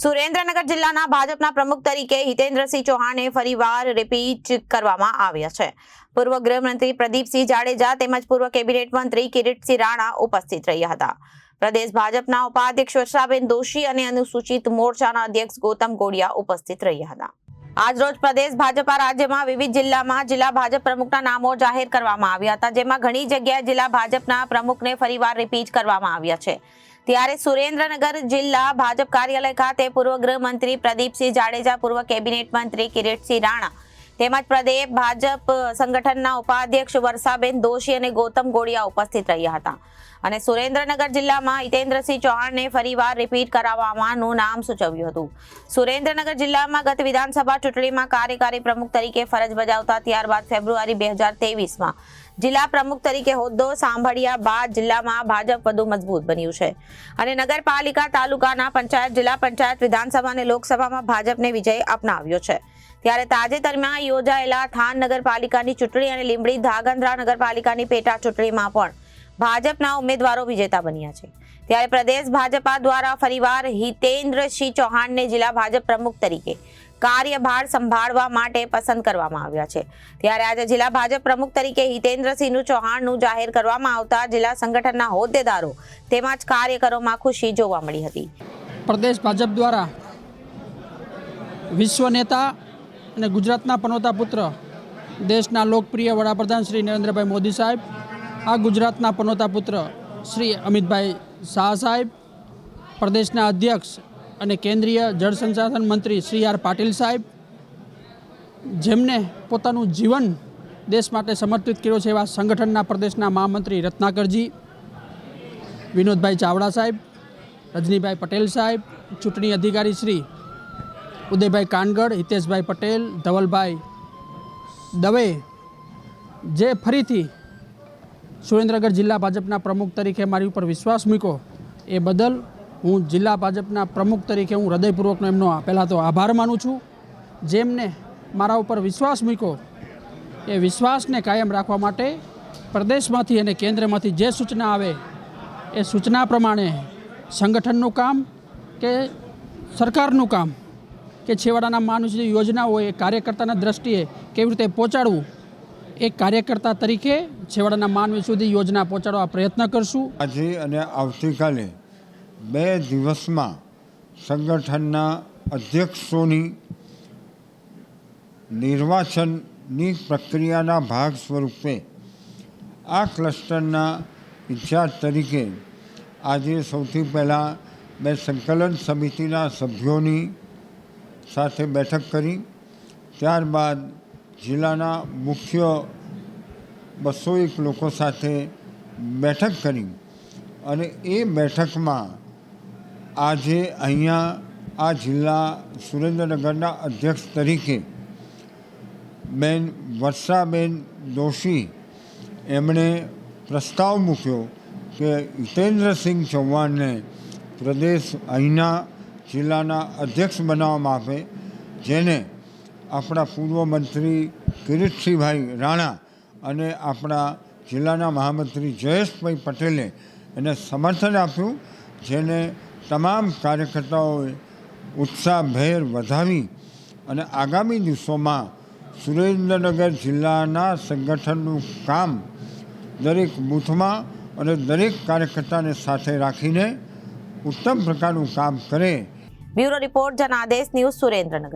સુરેન્દ્રનગર જિલ્લાના ભાજપના પ્રમુખ તરીકે હિતેન્દ્રસિંહ ચૌહાણને ફરીવાર રિપીટ કરવામાં આવ્યા છે. પૂર્વ ગૃહમંત્રી પ્રદીપસિંહ જાડેજા તેમજ પૂર્વ કેબિનેટ મંત્રી કિરીટસિંહ રાણા ઉપસ્થિત રહ્યા હતા. પ્રદેશ ભાજપના ઉપાધ્યક્ષ વર્ષાબેન દોશી અને અનુસૂચિત મોરચાના અધ્યક્ષ ગૌતમ ગોડિયા ઉપસ્થિત રહ્યા હતા. આજરોજ પ્રદેશ ભાજપા રાજ્યમાં વિવિધ જિલ્લામાં જિલ્લા ભાજપ પ્રમુખના નામો જાહેર કરવામાં આવ્યા હતા, જેમાં ઘણી જગ્યાએ જિલ્લા ભાજપના પ્રમુખને ફરીવાર રિપીટ કરવામાં આવ્યા છે. ત્યારે સુરેન્દ્રનગર જિલ્લા ભાજપ કાર્યાલય ખાતે પૂર્વ ગૃહમંત્રી પ્રદીપસિંહ જાડેજા, પૂર્વ કેબિનેટ મંત્રી કિરીટસિંહ રાણા તેમજ પ્રદેશ ભાજપ સંગઠનના ઉપાધ્યક્ષ વર્ષાબેન દોશી અને ગૌતમ ગોડિયા ઉપસ્થિત રહ્યા હતા. અને સુરેન્દ્રનગર જિલ્લામાં હિતેન્દ્રસિંહ ચૌહાણને ફરીવાર રિપીટ કરાવવાનું નામ સૂચવ્યું હતું. સુરેન્દ્રનગર જિલ્લામાં ગત વિધાનસભા ચૂંટણીમાં કાર્યકારી પ્રમુખ તરીકે ફરજ બજાવતા ત્યારબાદ ફેબ્રુઆરી બે હજાર તેવીસમાં જિલ્લા પ્રમુખ તરીકે હોદ્દો સાંભળ્યા બાદ જિલ્લામાં ભાજપ વધુ મજબૂત બન્યું છે. અને નગરપાલિકા તાલુકાના પંચાયત, જિલ્લા પંચાયત, વિધાનસભા અને લોકસભામાં ભાજપને વિજય અપનાવ્યો છે. ત્યારે તાજેતરમાં યોજાયેલા થાન નગરપાલિકાની ચૂંટણી અને લીંબડી ધાગંદ્રા નગરપાલિકાની પેટા ચૂંટણીમાં પણ ભાજપના ઉમેદવારો વિજેતા બન્યા છે. ત્યારે પ્રદેશ ભાજપા દ્વારા ફરીવાર હિતેન્દ્રસિંહ ચૌહાણને જિલ્લા ભાજપ પ્રમુખ તરીકે કાર્યભાર સંભાળવા માટે પસંદ કરવામાં આવ્યા છે. ત્યારે આજે જિલ્લા ભાજપ પ્રમુખ તરીકે હિતેન્દ્રસિંહનું ચૌહાણનું જાહેર કરવામાં આવતા જિલ્લા સંગઠનના હોદ્દેદારો તેમજ કાર્યકરોમાં ખુશી જોવા મળી હતી. પ્રદેશ ભાજપ દ્વારા વિશ્વ નેતા અને ગુજરાતના પનોતા પુત્ર, દેશના લોકપ્રિય વડાપ્રધાન શ્રી નરેન્દ્રભાઈ મોદી સાહેબ, આ ગુજરાતના પનોતા પુત્ર શ્રી અમિતભાઈ શાહ સાહેબ, પ્રદેશના અધ્યક્ષ અને કેન્દ્રીય જળ સંસાધન મંત્રી શ્રી આર પાટીલ સાહેબ, જેમને પોતાનું જીવન દેશ માટે સમર્પિત કર્યો છે એવા સંગઠનના પ્રદેશના મહામંત્રી રત્નાકરજી, વિનોદભાઈ ચાવડા સાહેબ, રજનીભાઈ પટેલ સાહેબ, ચૂંટણી અધિકારી શ્રી ઉદયભાઈ કાનગડ, હિતેશભાઈ પટેલ, ધવલભાઈ દવે, જે ફરીથી સુરેન્દ્રનગર જિલ્લા ભાજપના પ્રમુખ તરીકે મારી ઉપર વિશ્વાસ મૂક્યો. એ બદલ હું જિલ્લા ભાજપના પ્રમુખ તરીકે હું હૃદયપૂર્વકનો એમનો પહેલાં તો આભાર માનું છું. જેમને મારા ઉપર વિશ્વાસ મૂક્યો, એ વિશ્વાસને કાયમ રાખવા માટે પ્રદેશમાંથી અને કેન્દ્રમાંથી જે સૂચના આવે, એ સૂચના પ્રમાણે સંગઠનનું કામ કે સરકારનું કામ કે છેવાડાના માણસ જે યોજના હોય એ કાર્યકર્તાના દ્રષ્ટિએ કેવી રીતે પહોંચાડવું એક કાર્યકર્તા તરીકે છેવાડાના માનવી સુધી યોજના પહોંચાડવા પ્રયત્ન કરશું. આજે અને આવતીકાલે બે દિવસમાં સંગઠનના અધ્યક્ષોની નિર્વાચનની પ્રક્રિયાના ભાગ સ્વરૂપે આ ક્લસ્ટરના ઇન્ચાર્જ તરીકે આજે સૌથી પહેલાં બે સંકલન સમિતિના સભ્યોની સાથે બેઠક કરી, ત્યારબાદ જિલ્લાના મુખ્ય બસો એક લોકો સાથે બેઠક કરી અને એ બેઠકમાં આજે અહીંયા આ જિલ્લા સુરેન્દ્રનગરના અધ્યક્ષ તરીકે બેન વર્ષાબેન દોશી એમણે પ્રસ્તાવ મૂક્યો કે હિતેન્દ્રસિંહ ચૌહાણને પ્રદેશ અહીંના જિલ્લાના અધ્યક્ષ બનાવવામાં આવે જેને આપણા પૂર્વ મંત્રી કિરીટસિંહભાઈ રાણા અને આપણા જિલ્લાના મહામંત્રી જયેશભાઈ પટેલે એને સમર્થન આપ્યું, જેને તમામ કાર્યકર્તાઓએ ઉત્સાહભેર વધાવી અને આગામી દિવસોમાં સુરેન્દ્રનગર જિલ્લાના સંગઠનનું કામ દરેક બૂથમાં અને દરેક કાર્યકર્તાને સાથે રાખીને ઉત્તમ પ્રકારનું કામ કરે. Bureau report Janadesh news Surendranagar.